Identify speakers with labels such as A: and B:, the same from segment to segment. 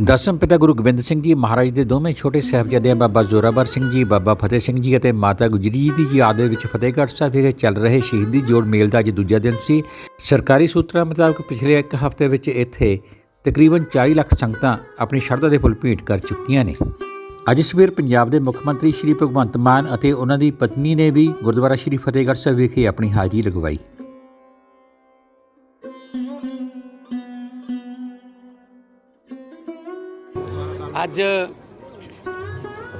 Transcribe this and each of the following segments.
A: ਦਸਮ ਪਿਤਾ ਗੁਰੂ ਗੋਬਿੰਦ ਸਿੰਘ ਜੀ ਮਹਾਰਾਜ ਦੇ ਦੋਵੇਂ ਛੋਟੇ ਸਾਹਿਬਜ਼ਾਦੇ ਬਾਬਾ ਜ਼ੋਰਾਵਰ ਸਿੰਘ ਜੀ, ਬਾਬਾ ਫਤਿਹ ਸਿੰਘ ਜੀ ਅਤੇ ਮਾਤਾ ਗੁਜਰੀ ਜੀ ਦੀ ਯਾਦ ਦੇ ਵਿੱਚ ਫਤਿਹਗੜ੍ਹ ਸਾਹਿਬ ਵਿਖੇ ਚੱਲ ਰਹੇ ਸ਼ਹੀਦੀ ਜੋੜ ਮੇਲ ਦਾ ਅੱਜ ਦੂਜਾ ਦਿਨ ਸੀ। ਸਰਕਾਰੀ ਸੂਤਰਾਂ ਮੁਤਾਬਕ ਪਿਛਲੇ ਇੱਕ ਹਫ਼ਤੇ ਵਿੱਚ ਇੱਥੇ ਤਕਰੀਬਨ 40 ਲੱਖ ਸੰਗਤਾਂ ਆਪਣੀ ਸ਼ਰਧਾ ਦੇ ਫੁੱਲ ਭੇਂਟ ਕਰ ਚੁੱਕੀਆਂ ਨੇ। ਅੱਜ ਸਵੇਰ ਪੰਜਾਬ ਦੇ ਮੁੱਖ ਮੰਤਰੀ ਸ਼੍ਰੀ ਭਗਵੰਤ ਮਾਨ ਅਤੇ ਉਹਨਾਂ ਦੀ ਪਤਨੀ ਨੇ ਵੀ ਗੁਰਦੁਆਰਾ ਸ਼੍ਰੀ ਫਤਿਹਗੜ੍ਹ ਸਾਹਿਬ ਵਿਖੇ ਆਪਣੀ ਹਾਜ਼ਰੀ ਲਗਵਾਈ।
B: ਅੱਜ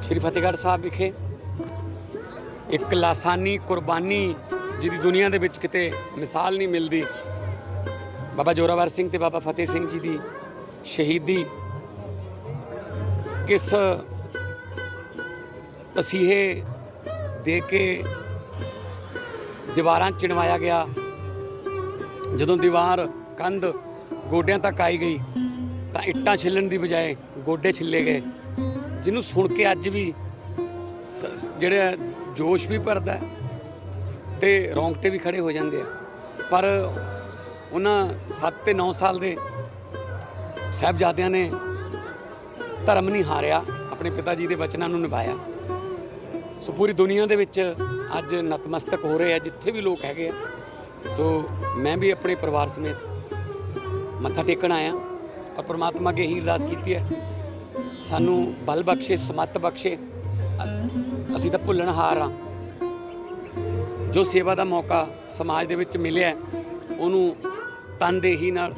B: ਸ਼੍ਰੀ ਫਤਿਹਗੜ੍ਹ ਸਾਹਿਬ ਵਿਖੇ ਇੱਕ ਲਾਸਾਨੀ ਕੁਰਬਾਨੀ ਜਿਹਦੀ ਦੁਨੀਆ ਦੇ ਵਿੱਚ ਕਿਤੇ ਮਿਸਾਲ ਨਹੀਂ ਮਿਲਦੀ। ਬਾਬਾ ਜੋਰਾਵਰ ਸਿੰਘ ਤੇ ਬਾਬਾ ਫਤਿਹ ਸਿੰਘ ਜੀ ਦੀ ਸ਼ਹੀਦੀ ਕਿਸ ਤਸੀਹੇ ਦੇ ਕੇ ਦੀਵਾਰਾਂ ਚਿਣਵਾਇਆ ਗਿਆ। ਜਦੋਂ ਦੀਵਾਰ ਕੰਧ ਗੋਡਿਆਂ ਤੱਕ ਆਈ ਗਈ ਤਾਂ ਇੱਟਾਂ ਛਿੱਲਣ ਦੀ ਬਜਾਏ ਗੋਡੇ ਛਿੱਲੇ ਗਏ। ਜਿਹਨੂੰ ਸੁਣ ਕੇ ਅੱਜ ਵੀ ਸ- ਜਿਹੜਾ ਜੋਸ਼ ਵੀ ਭਰਦਾ ਹੈ ਤੇ ਰੌਂਗਟੇ ਵੀ ਖੜੇ ਹੋ ਜਾਂਦੇ ਆ। ਪਰ ਉਹਨਾਂ 7 ਤੇ 9 ਸਾਲ ਦੇ ਸਾਹਿਬਜ਼ਾਦਿਆਂ ਨੇ ਧਰਮ ਨਹੀਂ ਹਾਰਿਆ, ਆਪਣੇ ਪਿਤਾ ਜੀ ਦੇ ਬਚਨਾਂ ਨੂੰ ਨਿਭਾਇਆ। ਸੋ ਪੂਰੀ ਦੁਨੀਆ ਦੇ ਵਿੱਚ ਅੱਜ ਨਤਮਸਤਕ ਹੋ ਰਹੇ ਆ, ਜਿੱਥੇ ਵੀ ਲੋਕ ਹੈਗੇ ਆ। ਸੋ ਮੈਂ ਵੀ ਆਪਣੇ ਪਰਿਵਾਰ ਸਮੇਤ ਮੱਥਾ ਟੇਕਣ ਆਇਆ। ਔਰ ਪ੍ਰਮਾਤਮਾ ਅੱਗੇ ਹੀ ਅਰਦਾਸ ਕੀਤੀ ਹੈ ਸਾਨੂੰ ਬਲ ਬਖਸ਼ੇ, ਸਮੱਤ ਬਖਸ਼ੇ, ਅਸੀਂ ਤਾਂ ਭੁੱਲਣ ਹਾਰ ਆ ਜੋ ਸੇਵਾ ਦਾ ਮੌਕਾ ਸਮਾਜ ਦੇ ਵਿੱਚ ਮਿਲਿਆ ਉਹਨੂੰ ਤਨਦੇਹੀ ਨਾਲ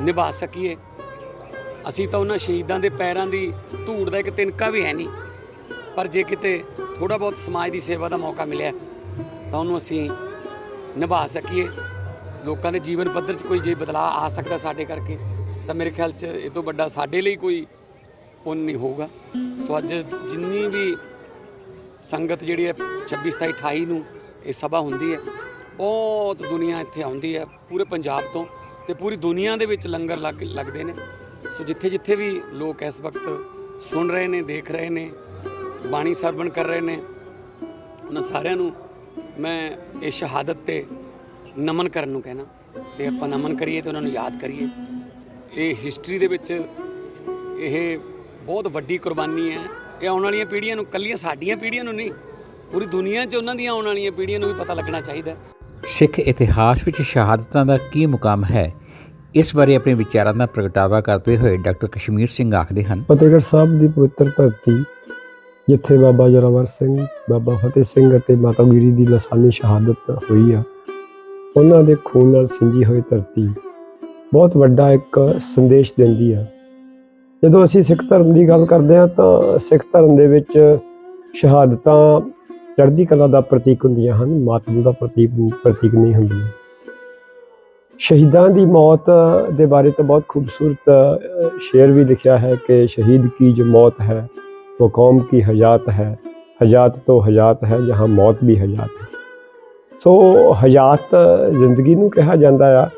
B: ਨਿਭਾ ਸਕੀਏ। ਅਸੀਂ ਤਾਂ ਉਹਨਾਂ ਸ਼ਹੀਦਾਂ ਦੇ ਪੈਰਾਂ ਦੀ ਧੂੜ ਦਾ ਇੱਕ ਤਿਨਕਾ ਵੀ ਹੈ ਨਹੀਂ, ਪਰ ਜੇ ਕਿਤੇ ਥੋੜਾ ਬਹੁਤ ਸਮਾਜ ਦੀ ਸੇਵਾ ਦਾ ਮੌਕਾ ਮਿਲਿਆ, ਤਾਂ ਉਹਨੂੰ ਅਸੀਂ ਨਿਭਾ ਸਕੀਏ। ਲੋਕਾਂ ਦੇ ਜੀਵਨ ਪੱਧਰ 'ਚ ਕੋਈ ਜੇ ਬਦਲਾਅ ਆ ਸਕਦਾ ਸਾਡੇ ਕਰਕੇ, ਤਾਂ ਮੇਰੇ ਖਿਆਲ 'ਚ ਇਹ ਤੋਂ ਵੱਡਾ ਸਾਡੇ ਲਈ ਕੋਈ ਪੁੰਨ ਨਹੀਂ ਹੋਊਗਾ। ਸੋ ਅੱਜ ਜਿੰਨੀ ਵੀ ਸੰਗਤ ਜਿਹੜੀ ਹੈ 26 27 28 ਨੂੰ ਇਹ ਸਭਾ ਹੁੰਦੀ ਹੈ, ਬਹੁਤ ਦੁਨੀਆ ਇੱਥੇ ਆਉਂਦੀ ਹੈ, ਪੂਰੇ ਪੰਜਾਬ ਤੋਂ ਤੇ ਪੂਰੀ ਦੁਨੀਆ ਦੇ ਵਿੱਚ ਲੰਗਰ ਲੱਗ, ਲੱਗਦੇ ਨੇ। ਸੋ ਜਿੱਥੇ ਜਿੱਥੇ ਵੀ ਲੋਕ ਇਸ ਵਕਤ ਸੁਣ ਰਹੇ ਨੇ, ਦੇਖ ਰਹੇ ਨੇ, ਬਾਣੀ ਸਰਵਣ ਕਰ ਰਹੇ ਨੇ, ਉਹਨਾਂ ਸਾਰਿਆਂ ਨੂੰ ਮੈਂ ਇਹ ਸ਼ਹਾਦਤ ਤੇ ਨਮਨ ਕਰਨ ਨੂੰ ਕਹਿਣਾ। ਤੇ ਆਪਾਂ ਨਮਨ ਕਰੀਏ ਤੇ ਉਹਨਾਂ ਨੂੰ ਯਾਦ ਕਰੀਏ। ਇਹ ਹਿਸਟਰੀ ਦੇ ਵਿੱਚ ਇਹ ਬਹੁਤ ਵੱਡੀ ਕੁਰਬਾਨੀ ਹੈ। ਇਹ ਆਉਣ ਵਾਲੀਆਂ ਪੀੜ੍ਹੀਆਂ ਨੂੰ ਕੱਲੀਆਂ ਸਾਡੀਆਂ ਪੀੜ੍ਹੀਆਂ ਨੂੰ ਨਹੀਂ ਪੂਰੀ ਦੁਨੀਆ 'ਚ ਉਹਨਾਂ ਦੀਆਂ ਆਉਣ ਵਾਲੀਆਂ ਪੀੜ੍ਹੀਆਂ ਨੂੰ ਵੀ ਪਤਾ ਲੱਗਣਾ ਚਾਹੀਦਾ। ਹੈ
A: ਸਿੱਖ ਇਤਿਹਾਸ ਵਿੱਚ ਸ਼ਹਾਦਤਾਂ ਦਾ ਕੀ ਮੁਕਾਮ ਹੈ ਇਸ ਬਾਰੇ ਆਪਣੇ ਵਿਚਾਰਾਂ ਦਾ ਪ੍ਰਗਟਾਵਾ ਕਰਦੇ ਹੋਏ ਡਾਕਟਰ ਕਸ਼ਮੀਰ ਸਿੰਘ ਆਖਦੇ ਹਨ।
C: ਫਤਿਹਗੜ੍ਹ ਸਾਹਿਬ ਦੀ ਪਵਿੱਤਰ ਧਰਤੀ ਜਿੱਥੇ ਬਾਬਾ ਜੋਰਾਵਰ ਸਿੰਘ ਬਾਬਾ ਫਤਿਹ ਸਿੰਘ ਅਤੇ ਮਾਤਾ ਗੁਜਰੀ ਦੀ ਲਸਾਨੀ ਸ਼ਹਾਦਤ ਹੋਈ ਆ ਉਹਨਾਂ ਦੇ ਖੂਨ ਨਾਲ ਸਿੰਜੀ ਹੋਈ ਧਰਤੀ ਬਹੁਤ ਵੱਡਾ ਇੱਕ ਸੰਦੇਸ਼ ਦਿੰਦੀ ਆ। ਜਦੋਂ ਅਸੀਂ ਸਿੱਖ ਧਰਮ ਦੀ ਗੱਲ ਕਰਦੇ ਹਾਂ ਤਾਂ ਸਿੱਖ ਧਰਮ ਦੇ ਵਿੱਚ ਸ਼ਹਾਦਤਾਂ ਚੜ੍ਹਦੀ ਕਲਾ ਦਾ ਪ੍ਰਤੀਕ ਹੁੰਦੀਆਂ ਹਨ, ਮਾਤਮ ਦਾ ਪ੍ਰਤੀਕ ਪ੍ਰਤੀਕ ਨਹੀਂ ਹੁੰਦੀਆਂ। ਸ਼ਹੀਦਾਂ ਦੀ ਮੌਤ ਦੇ ਬਾਰੇ ਤਾਂ ਬਹੁਤ ਖੂਬਸੂਰਤ ਸ਼ੇਰ ਵੀ ਲਿਖਿਆ ਹੈ ਕਿ ਸ਼ਹੀਦ ਕੀ ਜੋ ਮੌਤ ਹੈ, ਉਹ ਕੌਮ ਕੀ ਹਯਾਤ ਹੈ, ਹਯਾਤ ਤੋਂ ਹਯਾਤ ਹੈ ਜਹਾਂ ਮੌਤ ਵੀ ਹਯਾਤ ਹੈ। ਸੋ ਹਯਾਤ ਜ਼ਿੰਦਗੀ ਨੂੰ ਕਿਹਾ ਜਾਂਦਾ ਆ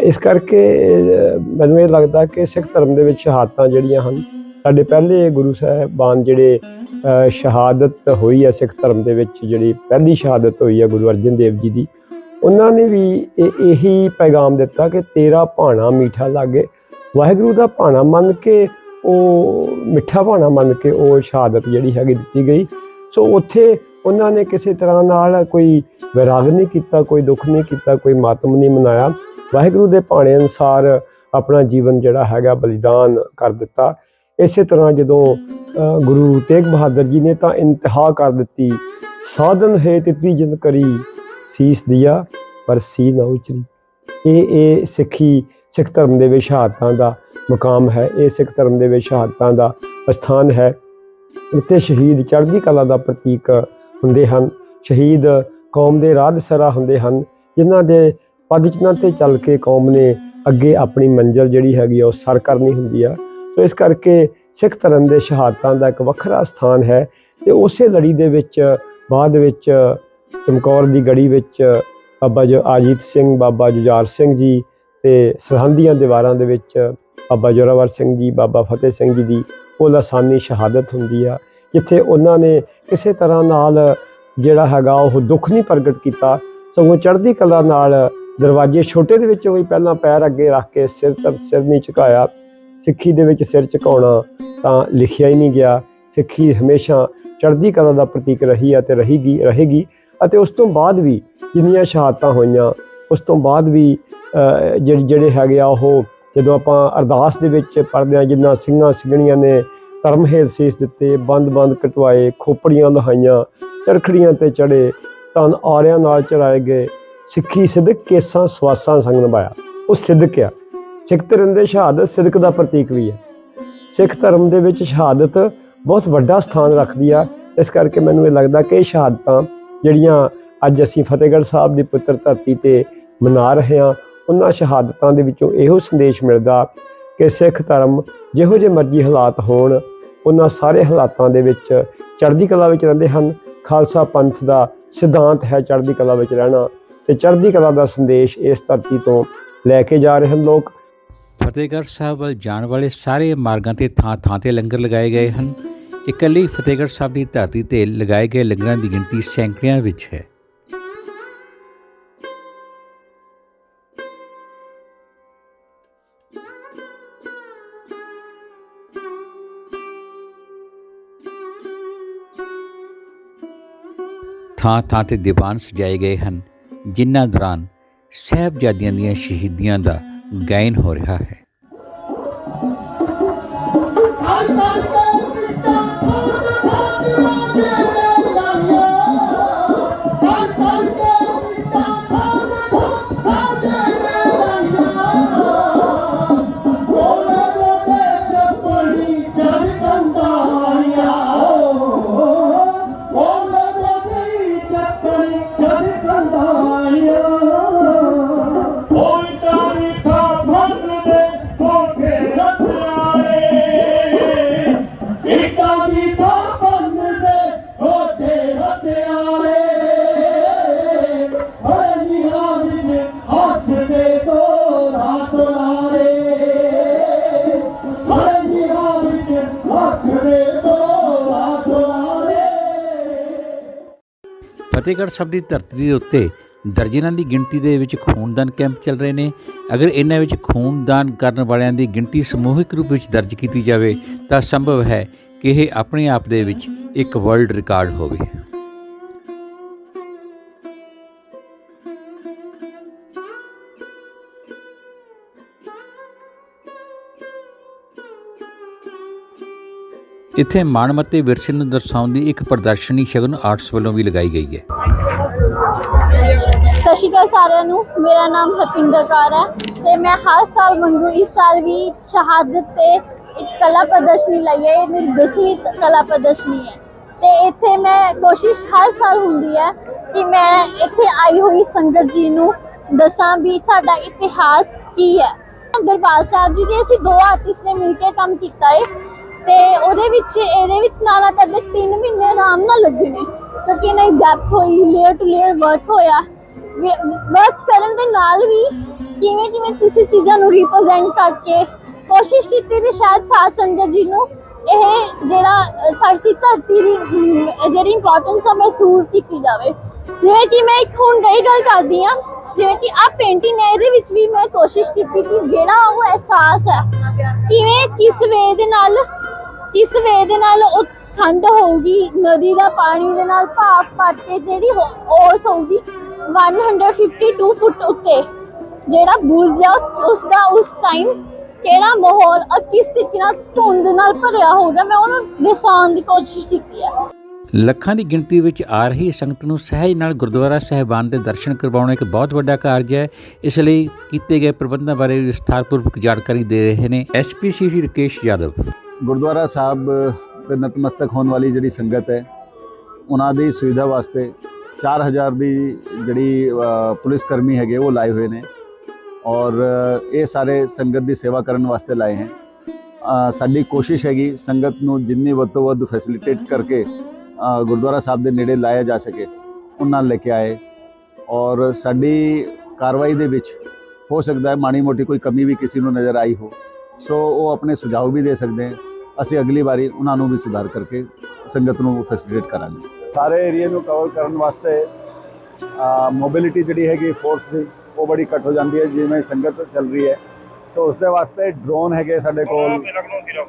C: ਇਸ ਕਰਕੇ ਮੈਨੂੰ ਇਹ ਲੱਗਦਾ ਕਿ ਸਿੱਖ ਧਰਮ ਦੇ ਵਿੱਚ ਸ਼ਹਾਦਤਾਂ ਜਿਹੜੀਆਂ ਹਨ, ਸਾਡੇ ਪਹਿਲੇ ਗੁਰੂ ਸਾਹਿਬਾਨ ਜਿਹੜੇ ਸ਼ਹਾਦਤ ਹੋਈ ਹੈ ਸਿੱਖ ਧਰਮ ਦੇ ਵਿੱਚ, ਜਿਹੜੀ ਪਹਿਲੀ ਸ਼ਹਾਦਤ ਹੋਈ ਹੈ ਗੁਰੂ ਅਰਜਨ ਦੇਵ ਜੀ ਦੀ, ਉਹਨਾਂ ਨੇ ਵੀ ਇਹ- ਇਹੀ ਪੈਗਾਮ ਦਿੱਤਾ ਕਿ ਤੇਰਾ ਭਾਣਾ ਮੀਠਾ ਲਾਗੇ। ਵਾਹਿਗੁਰੂ ਦਾ ਭਾਣਾ ਮੰਨ ਕੇ, ਉਹ ਮਿੱਠਾ ਭਾਣਾ ਮੰਨ ਕੇ ਉਹ ਸ਼ਹਾਦਤ ਜਿਹੜੀ ਹੈਗੀ ਦਿੱਤੀ ਗਈ। ਸੋ ਉੱਥੇ ਉਹਨਾਂ ਨੇ ਕਿਸੇ ਤਰ੍ਹਾਂ ਨਾਲ ਕੋਈ ਵਿਰਾਗ ਨਹੀਂ ਕੀਤਾ, ਕੋਈ ਦੁੱਖ ਨਹੀਂ ਕੀਤਾ, ਕੋਈ ਮਾਤਮ ਨਹੀਂ ਮਨਾਇਆ। ਵਾਹਿਗੁਰੂ ਦੇ ਭਾਣੇ ਅਨੁਸਾਰ ਆਪਣਾ ਜੀਵਨ ਜਿਹੜਾ ਹੈਗਾ ਬਲੀਦਾਨ ਕਰ ਦਿੱਤਾ। ਇਸੇ ਤਰ੍ਹਾਂ ਜਦੋਂ ਗੁਰੂ ਤੇਗ ਬਹਾਦਰ ਜੀ ਨੇ ਤਾਂ ਇੰਤਹਾ ਕਰ ਦਿੱਤੀ। ਸਾਧਨ ਹੈ ਤਿੱਤੀ ਜਿੰਦ ਕਰੀ, ਸੀਸ ਦਿਆ, ਪਰ ਸੀ ਨਾ ਉਚਰੀ। ਇਹ ਇਹ ਸਿੱਖੀ, ਸਿੱਖ ਧਰਮ ਦੇ ਵਿੱਚ ਸ਼ਹਾਦਤਾਂ ਦਾ ਮੁਕਾਮ ਹੈ। ਇਹ ਸਿੱਖ ਧਰਮ ਦੇ ਵਿੱਚ ਸ਼ਹਾਦਤਾਂ ਦਾ ਸਥਾਨ ਹੈ। ਇੱਥੇ ਸ਼ਹੀਦ ਚੜ੍ਹਦੀ ਕਲਾ ਦਾ ਪ੍ਰਤੀਕ ਹੁੰਦੇ ਹਨ। ਸ਼ਹੀਦ ਕੌਮ ਦੇ ਰਾਹ ਦਸਰਾ ਹੁੰਦੇ ਹਨ, ਜਿਨ੍ਹਾਂ ਦੇ ਪਦ ਤੇ ਚੱਲ ਕੇ ਕੌਮ ਨੇ ਅੱਗੇ ਆਪਣੀ ਮੰਜ਼ਿਲ ਜਿਹੜੀ ਹੈਗੀ ਆ ਉਹ ਸਰ ਕਰਨੀ ਹੁੰਦੀ ਆ। ਸੋ ਇਸ ਕਰਕੇ ਸਿੱਖ ਧਰਮ ਦੇ ਸ਼ਹਾਦਤਾਂ ਦਾ ਇੱਕ ਵੱਖਰਾ ਸਥਾਨ ਹੈ ਤੇ ਉਸੇ ਲੜੀ ਦੇ ਵਿੱਚ, ਬਾਅਦ ਵਿੱਚ, ਚਮਕੌਰ ਦੀ ਗੜੀ ਵਿੱਚ ਬਾਬਾ ਜੋ ਆਜੀਤ ਸਿੰਘ, ਬਾਬਾ ਜੁਝਾਰ ਸਿੰਘ ਜੀ ਤੇ ਸਰਹੰਦੀਆਂ ਦੀਵਾਰਾਂ ਦੇ ਵਿੱਚ ਬਾਬਾ ਜੋਰਾਵਰ ਸਿੰਘ ਜੀ, ਬਾਬਾ ਫਤਿਹ ਸਿੰਘ ਜੀ ਦੀ ਉਹ ਲਾਸਾਨੀ ਸ਼ਹਾਦਤ ਹੁੰਦੀ ਆ, ਜਿੱਥੇ ਉਹਨਾਂ ਨੇ ਕਿਸੇ ਤਰ੍ਹਾਂ ਨਾਲ ਜਿਹੜਾ ਹੈਗਾ ਉਹ ਦੁੱਖ ਨਹੀਂ ਪ੍ਰਗਟ ਕੀਤਾ। ਸਗੋਂ ਚੜ੍ਹਦੀ ਕਲਾ ਨਾਲ ਦਰਵਾਜ਼ੇ ਛੋਟੇ ਦੇ ਵਿੱਚ ਵੀ ਪਹਿਲਾਂ ਪੈਰ ਅੱਗੇ ਰੱਖ ਕੇ ਸਿਰ ਤਰ ਸਿਰ ਨਹੀਂ ਝੁਕਾਇਆ, ਸਿੱਖੀ ਦੇ ਵਿੱਚ ਸਿਰ ਝੁਕਾਉਣਾ ਤਾਂ ਲਿਖਿਆ ਹੀ ਨਹੀਂ ਗਿਆ। ਸਿੱਖੀ ਹਮੇਸ਼ਾ ਚੜ੍ਹਦੀ ਕਲਾ ਦਾ ਪ੍ਰਤੀਕ ਰਹੀ ਹੈ ਤੇ ਰਹੇਗੀ ਰਹੇਗੀ ਅਤੇ ਉਸ ਤੋਂ ਬਾਅਦ ਵੀ ਜਿੰਨੀਆਂ ਸ਼ਹਾਦਤਾਂ ਹੋਈਆਂ, ਉਸ ਤੋਂ ਬਾਅਦ ਵੀ ਜਿਹੜੇ ਜਿਹੜੇ ਹੈਗੇ ਆ ਉਹ ਜਦੋਂ ਆਪਾਂ ਅਰਦਾਸ ਦੇ ਵਿੱਚ ਪੜ੍ਹਦੇ ਆ ਜਿੰਨਾ ਸਿੰਘਾਂ ਸਿੰਘਣੀਆਂ ਨੇ ਧਰਮ ਹੇਤ ਸੀਸ ਦਿੱਤੇ ਬੰਦ-ਬੰਦ ਕਟਵਾਏ, ਖੋਪੜੀਆਂ ਲਹਾਈਆਂ, ਚਰਖੜੀਆਂ ਤੇ ਚੜੇ ਧਨ ਆਰਿਆਂ ਨਾਲ ਚੜਾਏ ਗਏ ਸਿੱਖੀ ਸਿਦਕ ਕੇਸਾਂ ਸਵਾਸਾਂ ਸੰਗ ਨਿਭਾਇਆ। ਉਹ ਸਿਦਕ ਆ ਸਿੱਖ ਧਰਮ ਦੇ ਸ਼ਹਾਦਤ ਸਿਦਕ ਦਾ ਪ੍ਰਤੀਕ ਵੀ ਹੈ। ਸਿੱਖ ਧਰਮ ਦੇ ਵਿੱਚ ਸ਼ਹਾਦਤ ਬਹੁਤ ਵੱਡਾ ਸਥਾਨ ਰੱਖਦੀ ਆ। ਇਸ ਕਰਕੇ ਮੈਨੂੰ ਇਹ ਲੱਗਦਾ ਕਿ ਇਹ ਸ਼ਹਾਦਤਾਂ ਜਿਹੜੀਆਂ ਅੱਜ ਅਸੀਂ ਫਤਿਹਗੜ੍ਹ ਸਾਹਿਬ ਦੀ ਪੁੱਤਰ ਧਰਤੀ ਤੇ ਮਨਾ ਰਹੇ ਹਾਂ, ਉਹਨਾਂ ਸ਼ਹਾਦਤਾਂ ਦੇ ਵਿੱਚੋਂ ਇਹੋ ਸੰਦੇਸ਼ ਮਿਲਦਾ ਕਿ ਸਿੱਖ ਧਰਮ ਜਿਹੋ ਜਿਹੇ ਮਰਜ਼ੀ ਹਾਲਾਤ ਹੋਣ, ਉਹਨਾਂ ਸਾਰੇ ਹਾਲਾਤਾਂ ਦੇ ਵਿੱਚ ਚੜ੍ਹਦੀ ਕਲਾ ਵਿੱਚ ਰਹਿੰਦੇ ਹਨ। ਖਾਲਸਾ ਪੰਥ ਦਾ ਸਿਧਾਂਤ ਹੈ ਚੜ੍ਹਦੀ ਕਲਾ ਵਿੱਚ ਰਹਿਣਾ। ਤੇ ਚੜ੍ਹਦੀ ਕਲਾ ਦਾ ਸੰਦੇਸ਼ ਇਸ ਧਰਤੀ ਤੋਂ ਲੈ ਕੇ ਜਾ ਰਹੇ ਹਨ ਲੋਕ।
A: ਫਤਿਹਗੜ੍ਹ ਸਾਹਿਬ ਵੱਲ ਜਾਣ ਵਾਲੇ ਸਾਰੇ ਮਾਰਗਾਂ ਤੇ ਥਾਂ ਥਾਂ ਤੇ ਲੰਗਰ ਲਗਾਏ ਗਏ ਹਨ। ਇਕੱਲੀ ਫਤਿਹਗੜ੍ਹ ਸਾਹਿਬ ਦੀ ਧਰਤੀ ਤੇ ਲਗਾਏ ਗਏ ਲੰਗਰਾਂ ਦੀ ਗਿਣਤੀ ਸੈਂਕੜਿਆਂ ਵਿੱਚ ਹੈ। ਥਾਂ ਥਾਂ ਤੇ ਦੀਵਾਨ ਸਜਾਏ ਗਏ ਹਨ। ਜਿਨ੍ਹਾਂ ਦੌਰਾਨ ਸਾਹਿਬਜ਼ਾਦਿਆਂ ਦੀਆਂ ਸ਼ਹੀਦੀਆਂ ਦਾ ਗਾਇਨ ਹੋ ਰਿਹਾ ਹੈ। ਫਤਿਹਗੜ੍ਹ ਸਾਹਿਬ ਦੀ ਧਰਤੀ ਦੇ ਉੱਤੇ ਦਰਜਨਾਂ ਦੀ ਗਿਣਤੀ ਦੇ ਵਿੱਚ ਖੂਨਦਾਨ ਕੈਂਪ ਚੱਲ ਰਹੇ ਨੇ। ਅਗਰ ਇਹਨਾਂ ਵਿੱਚ ਖੂਨਦਾਨ ਕਰਨ ਵਾਲਿਆਂ ਦੀ ਗਿਣਤੀ ਸਮੂਹਿਕ ਰੂਪ ਵਿੱਚ ਦਰਜ ਕੀਤੀ ਜਾਵੇ, ਤਾਂ ਸੰਭਵ ਹੈ ਕਿ ਇਹ ਆਪਣੇ ਆਪ ਦੇ ਵਿੱਚ ਇੱਕ ਵਰਲਡ ਰਿਕਾਰਡ ਹੋਵੇ। ਇੱਥੇ ਮਾਣਮੱਤੇ ਵਿਰਸੇ ਨੂੰ ਦਰਸਾਉਣ ਦੀ ਇੱਕ ਪ੍ਰਦਰਸ਼ਨੀ ਸ਼ਗਨ ਆਰਟਸ ਵੱਲੋਂ ਵੀ ਲਗਾਈ ਗਈ ਹੈ।
D: ਸਤਿ ਸ਼੍ਰੀ ਅਕਾਲ ਸਾਰਿਆਂ ਨੂੰ। ਮੇਰਾ ਨਾਮ ਹਰਪਿੰਦਰ ਕੌਰ ਹੈ ਤੇ ਮੈਂ ਹਰ ਸਾਲ ਵਾਂਗੂ ਇਸ ਸਾਲ ਵੀ ਸ਼ਹਾਦਤ ਤੇ ਇੱਕ ਕਲਾ ਪ੍ਰਦਰਸ਼ਨੀ ਲਈ ਹੈ। ਇਹ ਮੇਰੀ 10ਵੀਂ ਕਲਾ ਪ੍ਰਦਰਸ਼ਨੀ ਹੈ। ਤੇ ਇੱਥੇ ਮੈਂ ਕੋਸ਼ਿਸ਼ ਹਰ ਸਾਲ ਹੁੰਦੀ ਹੈ ਕਿ ਮੈਂ ਇੱਥੇ ਆਈ ਹੋਈ ਸੰਗਤ ਜੀ ਨੂੰ ਦੱਸਾਂ ਵੀ ਸਾਡਾ ਇਤਿਹਾਸ ਕੀ ਹੈ। ਦਰਬਾਰ ਸਾਹਿਬ ਜੀ ਦੇ ਅਸੀਂ ਦੋ ਆਰਟਿਸਟ ਨੇ ਮਿਲ ਕੇ ਕੰਮ ਕੀਤਾ ਹੈ ਤੇ ਉਹਦੇ ਵਿੱਚ, ਇਹਦੇ ਵਿੱਚ ਨਾ ਨਾ ਕਰਦੇ 3 ਮਹੀਨੇ ਆਰਾਮ ਨਾਲ ਲੱਗੇ ਨੇ ਕਿਉਂਕਿ ਇਹਨਾਂ ਦੀ ਡੈਪਥ ਹੋਈ ਲੇਅਰ ਟੂ ਲੇਅਰ ਵਰਕ ਹੋਇਆ। ਵਰਕ ਕਰਨ ਦੇ ਨਾਲ ਵੀ ਕਿਵੇਂ ਕਿਵੇਂ ਕਿਸੇ ਚੀਜ਼ਾਂ ਨੂੰ ਰਿਪਰੈਜ਼ੈਂਟ ਕਰਕੇ ਕੋਸ਼ਿਸ਼ ਕੀਤੀ ਵੀ ਸ਼ਾਇਦ ਸਾਧ ਸੰਗਤ ਜੀ ਨੂੰ ਇਹ ਜਿਹੜਾ ਸਾਡੀ ਧਰਤੀ ਦੀ ਜਿਹੜੀ ਇੰਪੋਰਟੈਂਸ ਆ ਮਹਿਸੂਸ ਕੀਤੀ ਜਾਵੇ। ਜਿਵੇਂ ਕਿ ਮੈਂ ਇੱਕ ਹੁਣ ਗਈ ਗੱਲ ਕਰਦੀ ਆ ਜਿਵੇਂ ਕਿ ਆ ਪੇਂਟਿੰਗ ਹੈ, ਇਹਦੇ ਵਿੱਚ ਵੀ ਮੈਂ ਕੋਸ਼ਿਸ਼ ਕੀਤੀ ਕਿ ਜਿਹੜਾ ਉਹ ਅਹਿਸਾਸ ਹੈ, ਕਿਵੇਂ ਕਿਸ ਵੇ ਦੇ ਨਾਲ, ਕਿਸ ਵੇ ਦੇ ਨਾਲ ਉਹ ਠੰਡ ਹੋਊਗੀ, ਨਦੀ ਦਾ ਪਾਣੀ ਦੇ ਨਾਲ ਭਾਫ ਪੱਟ ਕੇ ਜਿਹੜੀ ਹੋ- ਹੋਊਗੀ 152 ਫੁੱਟ ਉੱਤੇ ਜਿਹੜਾ ਬੁਰਜ ਆ ਉਸ ਦਾ ਉਸ ਟਾਈਮ ਕਿਹੜਾ ਮਾਹੌਲ ਔਰ ਕਿਸ ਤਰੀਕੇ ਨਾਲ ਧੁੰਦ ਨਾਲ ਭਰਿਆ ਹੋਊਗਾ ਮੈਂ ਉਹਨੂੰ ਦਰਸਾਉਣ ਦੀ ਕੋਸ਼ਿਸ਼ ਕੀਤੀ ਹੈ।
A: ਲੱਖਾਂ ਦੀ ਗਿਣਤੀ ਵਿੱਚ ਆ ਰਹੀ ਸੰਗਤ ਨੂੰ ਸਹਿਜ ਨਾਲ ਗੁਰਦੁਆਰਾ ਸਾਹਿਬਾਨ ਦੇ ਦਰਸ਼ਨ ਕਰਵਾਉਣਾ ਇੱਕ ਬਹੁਤ ਵੱਡਾ ਕਾਰਜ ਹੈ। ਇਸ ਲਈ ਕੀਤੇ ਗਏ ਪ੍ਰਬੰਧਾਂ ਬਾਰੇ ਵਿਸਥਾਰਪੂਰਵਕ ਜਾਣਕਾਰੀ ਦੇ ਰਹੇ ਨੇ ਐਸਪੀ ਸ਼੍ਰੀ ਰਕੇਸ਼ ਯਾਦਵ।
E: ਗੁਰਦੁਆਰਾ ਸਾਹਿਬ ਤੇ ਨਤਮਸਤਕ ਹੋਣ ਵਾਲੀ ਜਿਹੜੀ ਸੰਗਤ ਹੈ ਉਹਨਾਂ ਦੀ ਸੁਵਿਧਾ ਵਾਸਤੇ 4000 ਦੀ ਜਿਹੜੀ ਪੁਲਿਸ ਕਰਮੀ ਹੈਗੇ, ਉਹ ਲਾਏ ਹੋਏ ਨੇ। ਔਰ ਇਹ ਸਾਰੇ ਸੰਗਤ ਦੀ ਸੇਵਾ ਕਰਨ ਵਾਸਤੇ ਲਾਏ ਹੈ। ਸਾਡੀ ਕੋਸ਼ਿਸ਼ ਹੈਗੀ ਸੰਗਤ ਨੂੰ ਜਿੰਨੀ ਵੱਧ ਤੋਂ ਵੱਧ ਫੈਸਿਲਿਟੇਟ ਕਰਕੇ ਗੁਰਦੁਆਰਾ ਸਾਹਿਬ ਦੇ ਨੇੜੇ ਲਾਇਆ ਜਾ ਸਕੇ, ਉਹਨਾਂ ਲੈ ਕੇ ਆਏ। ਔਰ ਸਾਡੀ ਕਾਰਵਾਈ ਦੇ ਵਿੱਚ ਹੋ ਸਕਦਾ ਹੈ ਮਾੜੀ ਮੋਟੀ ਕੋਈ ਕਮੀ ਵੀ ਕਿਸੇ ਨੂੰ ਨਜ਼ਰ ਆਈ ਹੋ। ਸੋ ਉਹ ਆਪਣੇ ਸੁਝਾਅ ਵੀ ਦੇ ਸਕਦੇ ਹਨ ਅਸੀਂ ਅਗਲੀ ਵਾਰੀ ਉਹਨਾਂ ਨੂੰ ਵੀ ਸੁਧਾਰ ਕਰਕੇ ਸੰਗਤ ਨੂੰ ਫੈਸਿਲਿਟੇਟ ਕਰਾਂਗੇ। ਸਾਰੇ ਏਰੀਆ ਨੂੰ ਕਵਰ ਕਰਨ ਵਾਸਤੇ ਮੋਬਿਲਿਟੀ ਜਿਹੜੀ ਹੈਗੀ ਫੋਰਸ ਦੀ ਉਹ ਬੜੀ ਘੱਟ ਹੋ ਜਾਂਦੀ ਹੈ ਜਿਵੇਂ ਸੰਗਤ ਚੱਲ ਰਹੀ ਹੈ। ਸੋ ਉਸ ਦੇ ਵਾਸਤੇ ਡਰੋਨ ਹੈਗੇ ਸਾਡੇ ਕੋਲ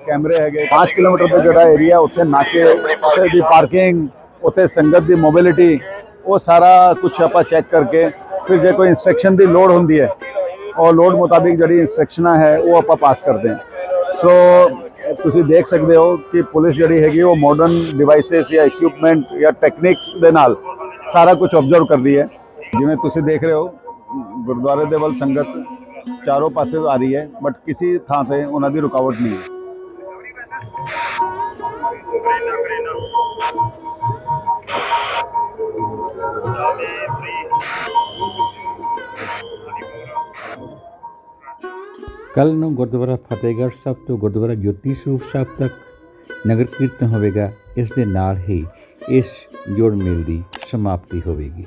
E: ਕੈਮਰੇ ਹੈਗੇ 5 ਕਿਲੋਮੀਟਰ ਦਾ ਜਿਹੜਾ ਏਰੀਆ ਉੱਥੇ ਨਾਕੇ ਉੱਥੇ ਦੀ ਪਾਰਕਿੰਗ ਉੱਥੇ ਸੰਗਤ ਦੀ ਮੋਬਿਲਿਟੀ ਉਹ ਸਾਰਾ ਕੁਝ ਆਪਾਂ ਚੈੱਕ ਕਰਕੇ ਫਿਰ ਜੇ ਕੋਈ ਇਨਸਟਰਕਸ਼ਨ ਦੀ ਲੋੜ ਹੁੰਦੀ ਹੈ ਔਰ ਲੋਡ ਮੁਤਾਬਿਕ ਜਿਹੜੀ ਇਨਸਟਰਕਸ਼ਨਾਂ ਹੈ ਉਹ ਆਪਾਂ ਪਾਸ ਕਰਦੇ ਹਾਂ। ਸੋ ਤੁਸੀਂ ਦੇਖ ਸਕਦੇ ਹੋ ਕਿ ਪੁਲਿਸ ਜਿਹੜੀ ਹੈਗੀ ਉਹ ਮਾਡਰਨ ਡਿਵਾਈਸਸ ਜਾਂ ਇਕਵਿਪਮੈਂਟ ਜਾਂ ਟੈਕਨੀਕਸ ਦੇ ਨਾਲ ਸਾਰਾ ਕੁਝ ਆਬਜ਼ਰਵ ਕਰਦੀ ਹੈ ਜਿਵੇਂ ਤੁਸੀਂ ਦੇਖ ਰਹੇ ਹੋ ਗੁਰਦੁਆਰੇ ਦੇ ਵੱਲ ਸੰਗਤ ਚਾਰੋਂ ਪਾਸੇ ਤੋਂ ਆ ਰਹੀ ਹੈ ਬਟ ਕਿਸੇ ਥਾਂ ਤੇ ਉਹਨਾਂ ਦੀ ਰੁਕਾਵਟ ਨਹੀਂ ਹੈ
A: ਕੱਲ ਨੂੰ ਗੁਰਦੁਆਰਾ ਫਤਿਹਗੜ੍ਹ ਸਾਹਿਬ ਤੋਂ ਗੁਰਦੁਆਰਾ ਜੋਤੀ ਸਰੂਪ ਸਾਹਿਬ ਤੱਕ ਨਗਰ ਕੀਰਤਨ ਹੋਵੇਗਾ ਇਸ ਦੇ ਨਾਲ ਹੀ ਇਸ ਜੋੜ ਮੇਲ ਦੀ ਸਮਾਪਤੀ ਹੋਵੇਗੀ